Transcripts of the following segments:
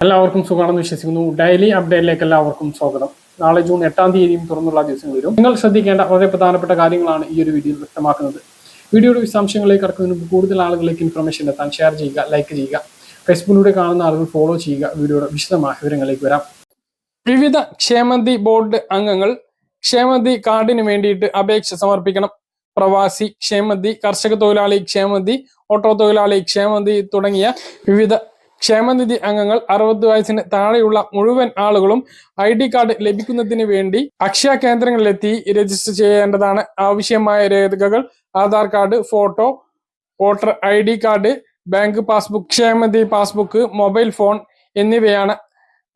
എല്ലാവർക്കും സുഖമാണെന്ന് വിശ്വസിക്കുന്നു. ഡെയിലി അപ്ഡേറ്റിലേക്ക് എല്ലാവർക്കും സ്വാഗതം. നാളെ ജൂൺ എട്ടാം തീയതിയും തുറന്നുള്ള ദിവസങ്ങളിലും നിങ്ങൾ ശ്രദ്ധിക്കേണ്ട വളരെ പ്രധാനപ്പെട്ട കാര്യങ്ങളാണ് ഈ ഒരു വീഡിയോയിൽ വ്യക്തമാക്കുന്നത്. വീഡിയോയുടെ വിശദാംശങ്ങളിലേക്ക് കടക്കുന്നതിന് മുമ്പ് കൂടുതൽ ആളുകളിലേക്ക് ഇൻഫർമേഷൻ എത്താൻ ഷെയർ ചെയ്യുക ലൈക്ക് ചെയ്യുക ഫേസ്ബുക്കിലൂടെ കാണുന്ന ആളുകൾ ഫോളോ ചെയ്യുക വീഡിയോയുടെ വിശദമായ വിവരങ്ങളിലേക്ക് വരാം. വിവിധ ക്ഷേമനിധി ബോർഡ് അംഗങ്ങൾ ക്ഷേമനിധി കാർഡിന് വേണ്ടിയിട്ട് അപേക്ഷ സമർപ്പിക്കണം. പ്രവാസി ക്ഷേമനിധി കർഷക തൊഴിലാളി ക്ഷേമനിധി ഓട്ടോ തൊഴിലാളി ക്ഷേമനിധി തുടങ്ങിയ വിവിധ ക്ഷേമനിധി അംഗങ്ങൾ അറുപത് വയസ്സിന് താഴെയുള്ള മുഴുവൻ ആളുകളും ഐ ഡി കാർഡ് ലഭിക്കുന്നതിന് വേണ്ടി അക്ഷയ കേന്ദ്രങ്ങളിലെത്തി രജിസ്റ്റർ ചെയ്യേണ്ടതാണ്. ആവശ്യമായ രേഖകൾ Aadhaar card photo voter I D card bank passbook ക്ഷേമനിധി പാസ്ബുക്ക് മൊബൈൽ ഫോൺ എന്നിവയാണ്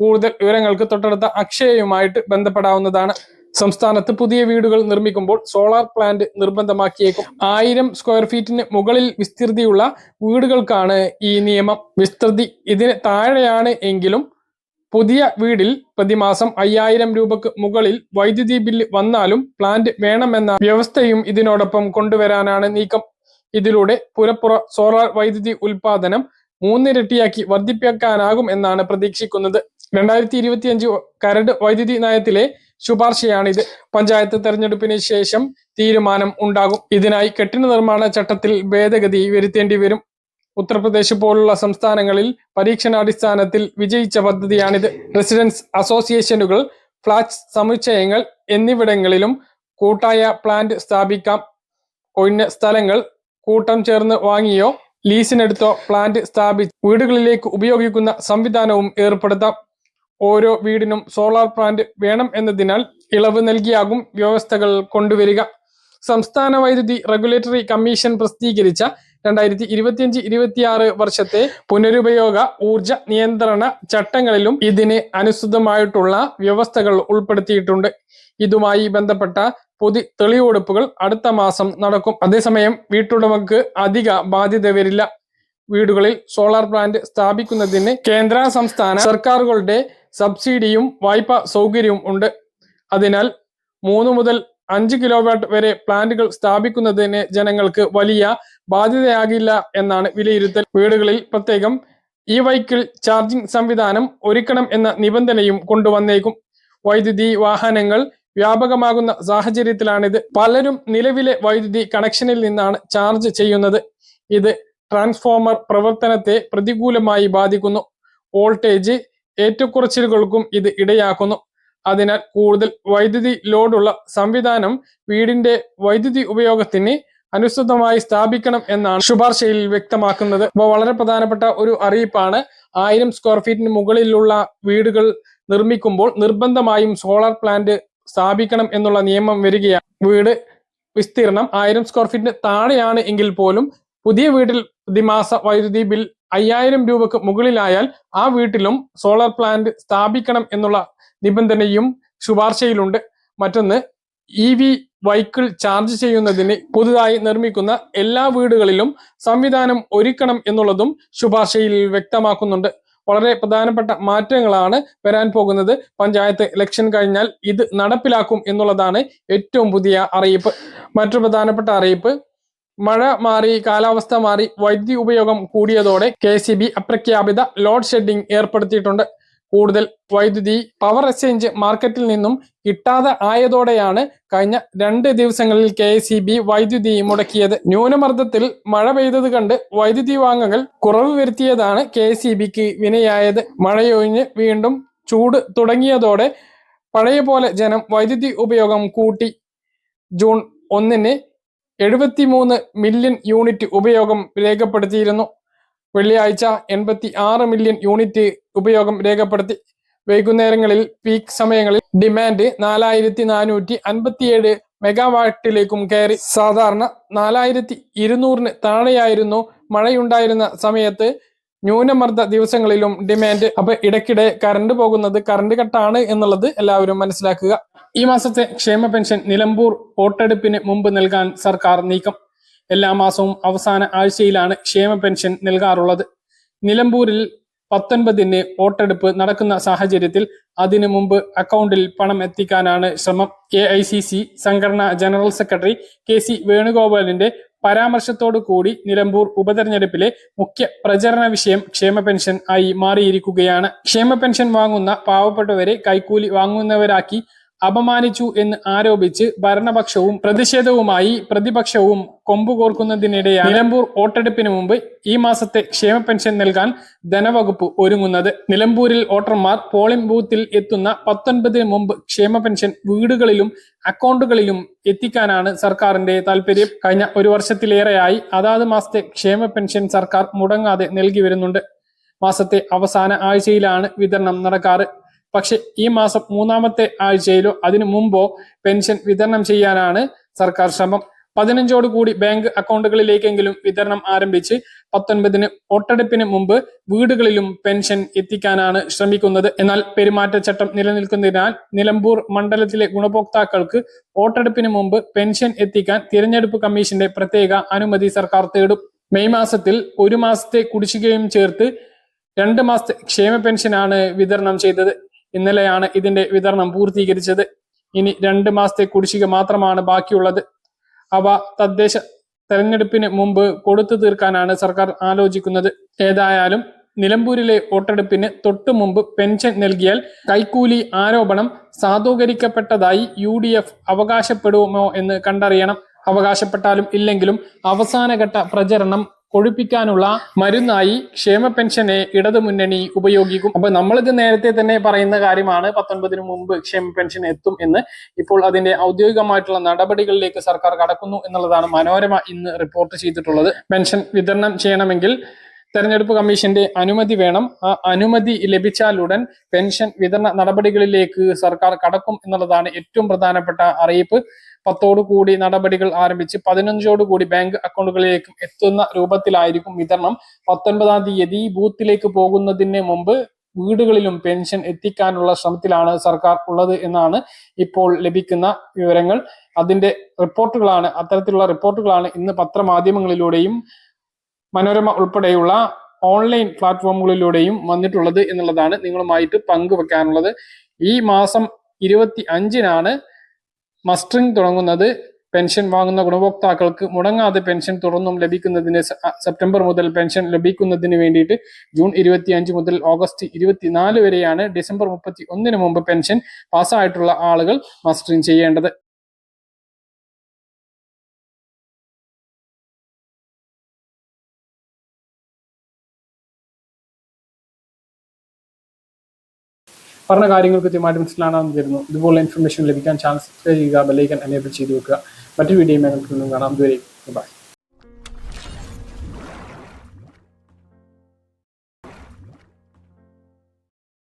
കൂടുതൽ വിവരങ്ങൾക്ക് തൊട്ടടുത്ത അക്ഷയയുമായിട്ട് ബന്ധപ്പെടാവുന്നതാണ്. സംസ്ഥാനത്ത് പുതിയ വീടുകൾ നിർമ്മിക്കുമ്പോൾ സോളാർ പ്ലാന്റ് നിർബന്ധമാക്കിയേക്കും. ആയിരം സ്ക്വയർ ഫീറ്റിന് മുകളിൽ വിസ്തൃതിയുള്ള വീടുകൾക്കാണ് ഈ നിയമം. വിസ്തൃതി ഇതിന് താഴെയാണ് എങ്കിലും പുതിയ വീടിൽ പ്രതിമാസം അയ്യായിരം രൂപക്ക് മുകളിൽ വൈദ്യുതി ബില്ല് വന്നാലും പ്ലാന്റ് വേണമെന്ന വ്യവസ്ഥയും ഇതിനോടൊപ്പം കൊണ്ടുവരാനാണ് നീക്കം. ഇതിലൂടെ പുരപ്പുറ സോളാർ വൈദ്യുതി ഉൽപാദനം മൂന്നിരട്ടിയാക്കി വർദ്ധിപ്പിക്കാനാകും എന്നാണ് പ്രതീക്ഷിക്കുന്നത്. രണ്ടായിരത്തി ഇരുപത്തിയഞ്ച് കരട് വൈദ്യുതി നയത്തിലെ ശുപാർശയാണിത്. പഞ്ചായത്ത് തെരഞ്ഞെടുപ്പിന് ശേഷം തീരുമാനം ഉണ്ടാകും. ഇതിനായി കെട്ടിട നിർമ്മാണ ചട്ടത്തിൽ ഭേദഗതി വരുത്തേണ്ടി വരും. ഉത്തർപ്രദേശ് പോലുള്ള സംസ്ഥാനങ്ങളിൽ പരീക്ഷണാടിസ്ഥാനത്തിൽ വിജയിച്ച പദ്ധതിയാണിത്. റെസിഡൻസ് അസോസിയേഷനുകൾ ഫ്ളാറ്റ് സമുച്ചയങ്ങൾ എന്നിവിടങ്ങളിലും കൂട്ടായ പ്ലാന്റ് സ്ഥാപിക്കാം. ഒഴിഞ്ഞ സ്ഥലങ്ങൾ കൂട്ടം ചേർന്ന് വാങ്ങിയോ ലീസിനെടുത്തോ പ്ലാന്റ് സ്ഥാപിച്ച് വീടുകളിലേക്ക് ഉപയോഗിക്കുന്ന സംവിധാനവും ഏർപ്പെടുത്താം. ഓരോ വീടിനും സോളാർ പ്ലാന്റ് വേണം എന്നതിനാൽ ഇളവ് നൽകിയാകും വ്യവസ്ഥകൾ കൊണ്ടുവരിക. സംസ്ഥാന വൈദ്യുതി റെഗുലേറ്ററി കമ്മീഷൻ പ്രസിദ്ധീകരിച്ച രണ്ടായിരത്തി ഇരുപത്തിയഞ്ച് ഇരുപത്തിയാറ് വർഷത്തെ പുനരുപയോഗ ഊർജ നിയന്ത്രണ ചട്ടങ്ങളിലും ഇതിന് അനുസൃതമായിട്ടുള്ള വ്യവസ്ഥകൾ ഉൾപ്പെടുത്തിയിട്ടുണ്ട്. ഇതുമായി ബന്ധപ്പെട്ട പൊതു തെളിവെടുപ്പുകൾ അടുത്ത മാസം നടക്കും. അതേസമയം വീട്ടുടമക്ക് അധിക ബാധ്യത വരില്ല. വീടുകളിൽ സോളാർ പ്ലാന്റ് സ്ഥാപിക്കുന്നതിന് കേന്ദ്ര സംസ്ഥാന സർക്കാരുകളുടെ സബ്സിഡിയും വായ്പാ സൗകര്യവും ഉണ്ട്. അതിനാൽ മൂന്ന് മുതൽ അഞ്ച് കിലോവാട്ട് വരെ പ്ലാന്റുകൾ സ്ഥാപിക്കുന്നതിന് ജനങ്ങൾക്ക് വലിയ ബാധ്യതയാകില്ല എന്നാണ് വിലയിരുത്തൽ. വീടുകളിൽ പ്രത്യേകം ഈ വൈക്കിൾ ചാർജിംഗ് സംവിധാനം ഒരുക്കണം എന്ന നിബന്ധനയും കൊണ്ടുവന്നേക്കും. വൈദ്യുതി വാഹനങ്ങൾ വ്യാപകമാകുന്ന സാഹചര്യത്തിലാണിത്. പലരും നിലവിലെ വൈദ്യുതി കണക്ഷനിൽ നിന്നാണ് ചാർജ് ചെയ്യുന്നത്. ഇത് ട്രാൻസ്ഫോമർ പ്രവർത്തനത്തെ പ്രതികൂലമായി ബാധിക്കുന്നു. വോൾട്ടേജ് ഏറ്റക്കുറച്ചിലുകൾക്കും ഇത് ഇടയാക്കുന്നു. അതിനാൽ കൂടുതൽ വൈദ്യുതി ലോഡുള്ള സംവിധാനം വീടിന്റെ വൈദ്യുതി ഉപയോഗത്തിന് അനുസൃതമായി സ്ഥാപിക്കണം എന്നാണ് ശുപാർശയിൽ വ്യക്തമാക്കുന്നത്. അപ്പോൾ വളരെ പ്രധാനപ്പെട്ട ഒരു അറിയിപ്പാണ്. ആയിരം സ്ക്വയർ ഫീറ്റിന് മുകളിലുള്ള വീടുകൾ നിർമ്മിക്കുമ്പോൾ നിർബന്ധമായും സോളാർ പ്ലാന്റ് സ്ഥാപിക്കണം എന്നുള്ള നിയമം വരികയാണ്. വീട് വിസ്തീർണം ആയിരം സ്ക്വയർ ഫീറ്റിന് താഴെയാണ് എങ്കിൽ പോലും പുതിയ വീട്ടിൽ പ്രതിമാസ വൈദ്യുതി ബിൽ അയ്യായിരം രൂപക്ക് മുകളിലായാൽ ആ വീട്ടിലും സോളാർ പ്ലാന്റ് സ്ഥാപിക്കണം എന്നുള്ള നിബന്ധനയും ശുപാർശയിലുണ്ട്. മറ്റൊന്ന് ഇ വി വൈക്കിൾ ചാർജ് ചെയ്യുന്നതിന് പുതുതായി നിർമ്മിക്കുന്ന എല്ലാ വീടുകളിലും സംവിധാനം ഒരുക്കണം എന്നുള്ളതും ശുപാർശയിൽ വ്യക്തമാക്കുന്നുണ്ട്. വളരെ പ്രധാനപ്പെട്ട മാറ്റങ്ങളാണ് വരാൻ പോകുന്നത്. പഞ്ചായത്ത് ഇലക്ഷൻ കഴിഞ്ഞാൽ ഇത് നടപ്പിലാക്കും എന്നുള്ളതാണ് ഏറ്റവും പുതിയ അറിയിപ്പ്. മറ്റു പ്രധാനപ്പെട്ട അറിയിപ്പ് മഴ മാറി കാലാവസ്ഥ മാറി വൈദ്യുതി ഉപയോഗം കൂടിയതോടെ കെ സി ബി അപ്രഖ്യാപിത ലോഡ് ഷെഡിംഗ് ഏർപ്പെടുത്തിയിട്ടുണ്ട്. കൂടുതൽ വൈദ്യുതി പവർ എക്സ്ചേഞ്ച് മാർക്കറ്റിൽ നിന്നും കിട്ടാതെ ആയതോടെയാണ് കഴിഞ്ഞ രണ്ട് ദിവസങ്ങളിൽ കെ സി ബി വൈദ്യുതി മുടക്കിയത്. ന്യൂനമർദ്ദത്തിൽ മഴ പെയ്തത് കണ്ട് വൈദ്യുതി വാങ്ങുകൾ കുറവ് വരുത്തിയതാണ് കെ സി ബിക്ക് വിനയായത്. മഴയൊഴിഞ്ഞ് വീണ്ടും ചൂട് തുടങ്ങിയതോടെ പഴയ പോലെ ജനം വൈദ്യുതി ഉപയോഗം കൂട്ടി. ജൂൺ ഒന്നിന് എഴുപത്തിമൂന്ന് മില്യൺ യൂണിറ്റ് ഉപയോഗം രേഖപ്പെടുത്തിയിരുന്നു. വെള്ളിയാഴ്ച എൺപത്തി ആറ് മില്യൺ യൂണിറ്റ് ഉപയോഗം രേഖപ്പെടുത്തി. വൈകുന്നേരങ്ങളിൽ പീക്ക് സമയങ്ങളിൽ ഡിമാൻഡ് നാലായിരത്തി നാനൂറ്റി അൻപത്തിയേഴ് മെഗാവാട്ടിലേക്കും കയറി. സാധാരണ നാലായിരത്തി ഇരുന്നൂറിന് താഴെയായിരുന്നു മഴയുണ്ടായിരുന്ന സമയത്ത് ന്യൂനമർദ്ദ ദിവസങ്ങളിലും ഡിമാൻഡ് അപ്പൊ ഇടയ്ക്കിടെ കറണ്ട് പോകുന്നത് കറണ്ട് കട്ടാണ് എന്നുള്ളത് എല്ലാവരും മനസ്സിലാക്കുക. ഈ മാസത്തെ ക്ഷേമ പെൻഷൻ നിലമ്പൂർ വോട്ടെടുപ്പിന് മുമ്പ് നൽകാൻ സർക്കാർ നീക്കം. എല്ലാ മാസവും അവസാന ആഴ്ചയിലാണ് ക്ഷേമ പെൻഷൻ നൽകാറുള്ളത്. നിലമ്പൂരിൽ പത്തൊൻപതിന് വോട്ടെടുപ്പ് നടക്കുന്ന സാഹചര്യത്തിൽ അതിനു മുമ്പ് അക്കൗണ്ടിൽ പണം എത്തിക്കാനാണ് ശ്രമം. എ ഐ സി സി സംഘടനാ ജനറൽ സെക്രട്ടറി കെ സി വേണുഗോപാലിന്റെ പരാമർശത്തോടു കൂടി നിലമ്പൂർ ഉപതെരഞ്ഞെടുപ്പിലെ മുഖ്യ പ്രചരണ വിഷയം ക്ഷേമ പെൻഷൻ ആയി മാറിയിരിക്കുകയാണ്. ക്ഷേമ പെൻഷൻ വാങ്ങുന്ന പാവപ്പെട്ടവരെ കൈക്കൂലി വാങ്ങുന്നവരാക്കി അപമാനിച്ചു എന്ന് ആരോപിച്ച് ഭരണപക്ഷവും പ്രതിഷേധവുമായി പ്രതിപക്ഷവും കൊമ്പുകോർക്കുന്നതിനിടെയാണ് നിലമ്പൂർ വോട്ടെടുപ്പിന് മുമ്പ് ഈ മാസത്തെ ക്ഷേമ പെൻഷൻ നൽകാൻ ധനവകുപ്പ് ഒരുങ്ങുന്നത്. നിലമ്പൂരിൽ വോട്ടർമാർ പോളിംഗ് ബൂത്തിൽ എത്തുന്ന പത്തൊൻപതിന് മുമ്പ് ക്ഷേമ പെൻഷൻ വീടുകളിലും അക്കൗണ്ടുകളിലും എത്തിക്കാനാണ് സർക്കാരിന്റെ താല്പര്യം കഴിഞ്ഞ ഒരു വർഷത്തിലേറെയായി അതാത് മാസത്തെ ക്ഷേമ പെൻഷൻ സർക്കാർ മുടങ്ങാതെ നൽകി വരുന്നുണ്ട്. മാസത്തെ അവസാന ആഴ്ചയിലാണ് വിതരണം നടക്കാറ്. പക്ഷെ ഈ മാസം മൂന്നാമത്തെ ആഴ്ചയിലോ അതിനു മുമ്പോ പെൻഷൻ വിതരണം ചെയ്യാനാണ് സർക്കാർ ശ്രമം. പതിനഞ്ചോട് കൂടി ബാങ്ക് അക്കൗണ്ടുകളിലേക്കെങ്കിലും വിതരണം ആരംഭിച്ച് പത്തൊൻപതിന് വോട്ടെടുപ്പിന് മുമ്പ് വീടുകളിലും പെൻഷൻ എത്തിക്കാനാണ് ശ്രമിക്കുന്നത്. എന്നാൽ പെരുമാറ്റച്ചട്ടം നിലനിൽക്കുന്നതിനാൽ നിലമ്പൂർ മണ്ഡലത്തിലെ ഗുണഭോക്താക്കൾക്ക് വോട്ടെടുപ്പിന് മുമ്പ് പെൻഷൻ എത്തിക്കാൻ തിരഞ്ഞെടുപ്പ് കമ്മീഷന്റെ പ്രത്യേക അനുമതി സർക്കാർ തേടും. മെയ് മാസത്തിൽ ഒരു മാസത്തെ കുടിശ്ശികയും ചേർത്ത് രണ്ട് മാസത്തെ ക്ഷേമ പെൻഷനാണ് വിതരണം ചെയ്തത്. ഇന്നലെയാണ് ഇതിന്റെ വിതരണം പൂർത്തീകരിച്ചത്. ഇനി രണ്ട് മാസത്തെ കുടിശ്ശിക മാത്രമാണ് ബാക്കിയുള്ളത്. അവ തദ്ദേശ തെരഞ്ഞെടുപ്പിന് മുമ്പ് കൊടുത്തു തീർക്കാനാണ് സർക്കാർ ആലോചിക്കുന്നത്. ഏതായാലും നിലമ്പൂരിലെ വോട്ടെടുപ്പിന് തൊട്ടു മുമ്പ് പെൻഷൻ നൽകിയാൽ കൈക്കൂലി ആരോപണം സാധൂകരിക്കപ്പെട്ടതായി യു ഡി എഫ് അവകാശപ്പെടുമോ എന്ന് കണ്ടറിയണം. അവകാശപ്പെട്ടാലും ഇല്ലെങ്കിലും അവസാനഘട്ട പ്രചരണം കൊഴുപ്പിക്കാനുള്ള മരുന്നായി ക്ഷേമ പെൻഷനെ ഇടതുമുന്നണി ഉപയോഗിക്കും. അപ്പൊ നമ്മളിത് നേരത്തെ തന്നെ പറയുന്ന കാര്യമാണ് പത്തൊൻപതിന് മുമ്പ് ക്ഷേമ പെൻഷൻ എത്തും എന്ന്. ഇപ്പോൾ അതിന്റെ ഔദ്യോഗികമായിട്ടുള്ള നടപടികളിലേക്ക് സർക്കാർ കടക്കുന്നു എന്നുള്ളതാണ് മനോരമ ഇന്ന് റിപ്പോർട്ട് ചെയ്തിട്ടുള്ളത്. പെൻഷൻ വിതരണം ചെയ്യണമെങ്കിൽ തെരഞ്ഞെടുപ്പ് കമ്മീഷന്റെ അനുമതി വേണം. ആ അനുമതി ലഭിച്ചാലുടൻ പെൻഷൻ വിതരണ നടപടികളിലേക്ക് സർക്കാർ കടക്കും എന്നുള്ളതാണ് ഏറ്റവും പ്രധാനപ്പെട്ട അറിയിപ്പ്. കൂടി നടപടികൾ ആരംഭിച്ച് കൂടി ബാങ്ക് അക്കൗണ്ടുകളിലേക്കും എത്തുന്ന രൂപത്തിലായിരിക്കും വിതരണം. പത്തൊൻപതാം തീയതി ബൂത്തിലേക്ക് പോകുന്നതിന് മുമ്പ് വീടുകളിലും പെൻഷൻ എത്തിക്കാനുള്ള ശ്രമത്തിലാണ് സർക്കാർ ഉള്ളത് എന്നാണ് ഇപ്പോൾ ലഭിക്കുന്ന വിവരങ്ങൾ. അതിന്റെ റിപ്പോർട്ടുകളാണ് അത്തരത്തിലുള്ള റിപ്പോർട്ടുകളാണ് ഇന്ന് പത്രമാധ്യമങ്ങളിലൂടെയും മനോരമ ഉൾപ്പെടെയുള്ള ഓൺലൈൻ പ്ലാറ്റ്ഫോമുകളിലൂടെയും വന്നിട്ടുള്ളത് എന്നുള്ളതാണ് നിങ്ങളുമായിട്ട് പങ്കുവെക്കാനുള്ളത്. ഈ മാസം ഇരുപത്തി അഞ്ചിനാണ് മസ്റ്ററിംഗ് തുടങ്ങുന്നത് പെൻഷൻ വാങ്ങുന്ന ഗുണഭോക്താക്കൾക്ക് മുടങ്ങാതെ പെൻഷൻ തുടർന്നും ലഭിക്കുന്നതിന് സെപ്റ്റംബർ മുതൽ പെൻഷൻ ലഭിക്കുന്നതിന് വേണ്ടിയിട്ട് ജൂൺ ഇരുപത്തി അഞ്ച് മുതൽ ഓഗസ്റ്റ് ഇരുപത്തിനാല് വരെയാണ് ഡിസംബർ മുപ്പത്തി ഒന്നിന് മുമ്പ് പെൻഷൻ പാസ്സായിട്ടുള്ള ആളുകൾ മസ്റ്ററിംഗ് ചെയ്യേണ്ടത്. പറഞ്ഞ കാര്യങ്ങൾ കൃത്യമായിട്ട് മനസ്സിലാണെന്ന് തരുന്നു ഇതുപോലുള്ള ഇൻഫർമേഷൻ ലഭിക്കാൻ ചാൻസ് സബ്സ്ക്രൈബ് ചെയ്യുക ബെല്ലൈക്കൻ എനേബിൾ ചെയ്ത് വെക്കുക. മറ്റു വീഡിയോ ഞങ്ങൾക്ക് വീണ്ടും കാണാം. ഇതുവരെ ബൈ